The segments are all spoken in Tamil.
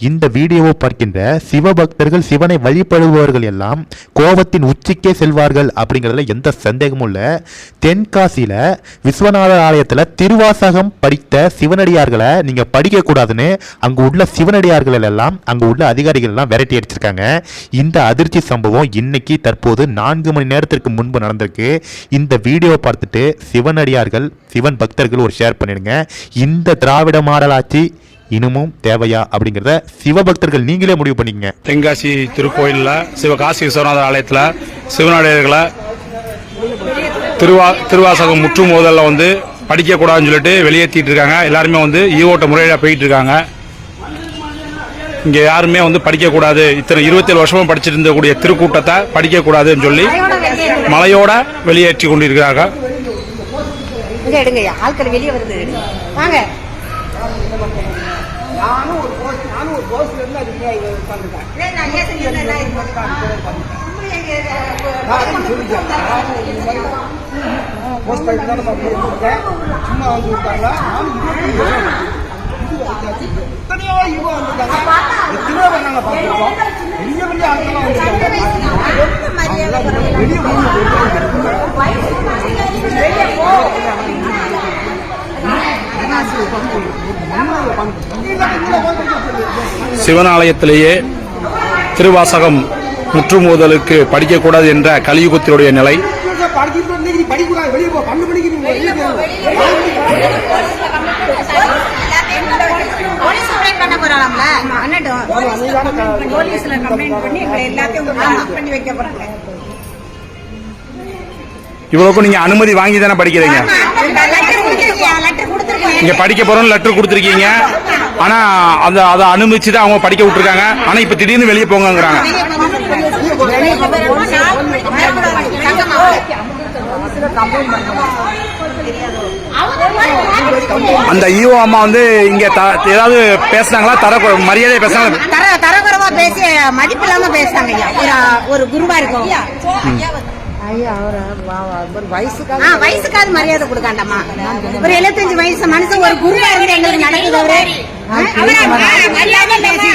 இந்த வீடியோவை பார்க்கின்ற சிவபக்தர்கள் சிவனை வழிபடுபவர்கள் எல்லாம் கோபத்தின் உச்சிக்கே செல்வார்கள் அப்படிங்கிறதுல எந்த சந்தேகமும் இல்லை. தென்காசியில் விஸ்வநாதர் ஆலயத்தில் திருவாசகம் படித்த சிவனடியார்களை நீங்கள் படிக்கக்கூடாதுன்னு அங்கே உள்ள சிவனடியார்கள் எல்லாம் அங்கே உள்ள அதிகாரிகள் எல்லாம் விரட்டி அடிச்சிருக்காங்க. இந்த அதிர்ச்சி சம்பவம் இன்னைக்கு தற்போது நான்கு மணி நேரத்திற்கு முன்பு நடந்திருக்கு. இந்த வீடியோவை பார்த்துட்டு சிவனடியார்கள் சிவன் பக்தர்கள் ஒரு ஷேர் பண்ணிடுங்க. இந்த திராவிட மாடலாட்சி இன்னமும் தேவையா அப்படிங்கிறத சிவபக்தர்கள் நீங்களே முடிவு பண்ணிக்கங்க. தென்காசி திருக்கோயிலில் சிவகாசி விஸ்வநாதர் ஆலயத்தில் சிவநாடியர்களை திருவா திருவாசகம் முற்று மோதலில் வந்து படிக்கக்கூடாதுன்னு சொல்லிட்டு வெளியேற்றிட்டு இருக்காங்க. எல்லாருமே வந்து ஈவோட்ட முறையில் போயிட்டு இருக்காங்க. இங்கே யாருமே வந்து படிக்கக்கூடாது. இத்தனை இருபத்தேழு வருஷமும் படிச்சுட்டு இருந்தக்கூடிய திருக்கூட்டத்தை படிக்கக்கூடாதுன்னு சொல்லி மலையோட வெளியேற்றி கொண்டிருக்கிறாங்க வருது வாங்க சும்மா வந்து விட்டாங்களா நானும் இருபத்தி வருஷம் எத்தனையோ யுவா வந்திருக்காங்க எத்தனையோ பேர் நாங்க பார்த்துருக்கோம் பெரிய பெரிய ஆட்கள்லாம் வந்திருக்காங்க வெளியே சிவனாலயத்திலேயே திருவாசகம் முற்றுமோதலுக்கு படிக்கக்கூடாது என்ற கலியுகத்தினுடைய நிலை. இவ்வளவுக்கும் நீங்க அனுமதி வாங்கி தானே படிக்கிறீங்க லெட்டர் கொடுத்துருக்கீங்க லெட்டர் கொடுத்துருக்கீங்க இங்க படிக்க போறோம்னு லெட்டர் கொடுத்துருக்கீங்க. ஆனா அந்த அதை அனுமதிச்சு தான் அவங்க படிக்க விட்டுருக்காங்க. ஆனா இப்ப திடீர்னு வெளியே போங்கங்கிறாங்க. அந்த ஈஓ அம்மா வந்து இங்க த- ஏதாவது பேசுனாங்களா? தர மரியாதை பேசுனாங்க தர தரகுறவா பேசி மதிப்பு இல்லாம பேசுறாங்க ஐயா. ஒரு- ஒரு குருவா இருக்கும் வயசுக்காவது மரியாதை கொடுக்காண்டம்மா ஒரு எழுபத்தஞ்சு வயசு மனுஷன் ஒரு குருவா இருந்து எங்களுக்கு நடக்குது அவரு? ஆ, அவரு, ஆ, மரியாதை பேசி,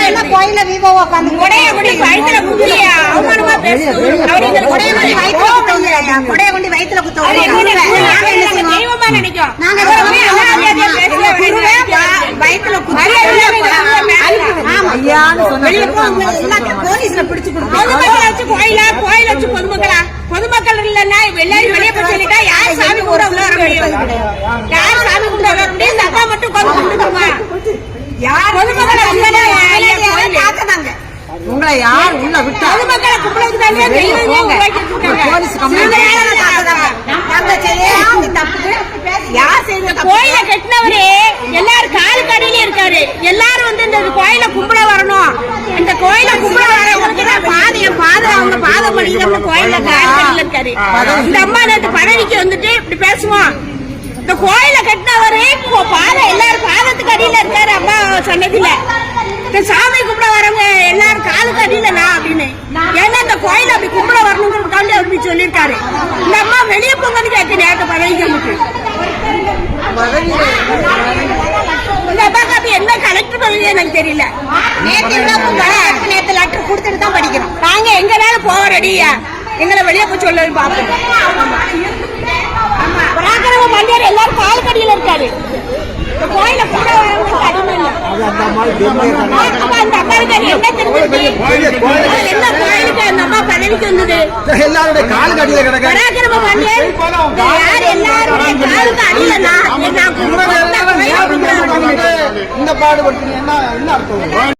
எல்லாம் கோயில்ல விவோ உட்காந்து கொடைய கொண்டு வயிற்றுல குத்தி அவமானமா பேசுது கொடைய கொண்டு வயிற்றுல குத்தவங்க. ஐயா. கொடைய கொண்டு வயிற்றுல குத்தவங்க. நாங்க என்ன செய்வோம்? நாங்க குருவே வயிற்றுல குத்தி ஆமா. வெளியே போங்க எல்லாத்தையும் போலீஸ்ல பிடிச்சு பொதுமக்கள் வச்சு கோயிலா கோயில் வச்சு பொதுமக்களா பொதுமக்கள் இல்லன்னா எல்லாரும் வெளியே போய் சொல்லிட்டா யார் சாமி யார் சாமி இந்த அப்பா மட்டும் யார் பொதுமக்களை உள்ளதா காக்கதாங்க உங்களை யார் உள்ள விட்டா? பொதுமக்களை கும்பிடுறது தானே தெய்வமே உருவாக்கி வச்சிருக்காங்க. போலீஸ் கம்ப்ளைண்ட் யார் செய்த கோயில கட்டினவரு எல்லாரும் காலு கடையில இருக்காரு எல்லாரும் வந்து இந்த கோயில கும்பிட வரணும் இந்த கோயில கும்பிட வரவங்களுக்கு தான் பாதை என் பாதை அவங்க பாதை படிக்கிற கோயில இருக்காரு. இந்த அம்மா நேற்று பழனிக்கு வந்துட்டு இப்படி பேசுவோம் இந்த கோயில கட்டினவரு இப்போ பாதை எல்லாரும் பாதத்துக்கு அடியில இருக்காரு அம்மா சொன்னதில்ல இந்த சாமி கும்பிட வரவங்க எல்லாரும் காலுக்கு அடியில நான் அப்படின்னு. ஏன்னா இந்த கோயில அப்படி கும்பிட வரணுங்கிறதுக்காண்டி அப்படி சொல்லியிருக்காரு. இந்த அம்மா வெளியே போங்கன்னு கேட்க நேற்று பழனிக்கு இந்த அப்படி என்ன கலெக்டர் பதவி எனக்கு தெரியல. பண்ணா? நேத்து லெட்டர் கொடுத்துட்டு தான் படிக்கிறோம் நாங்க ரெடியா எங்களை வெளியே போய் சொல்லு பாப்போம். பராக்கிரம எல்லாரும் கால் கடியில இருக்காரு கோயில கூட என்ன வந்தது? எல்லாருடைய காலுக்கு அடியில கிடக்க. பராக்கிரம மன்னர் இந்த யார் எல்லாருடைய காலுக்கு அடியில நான் நான் இந்த பாடுபடுத்தி என்ன என்ன அர்த்தம்?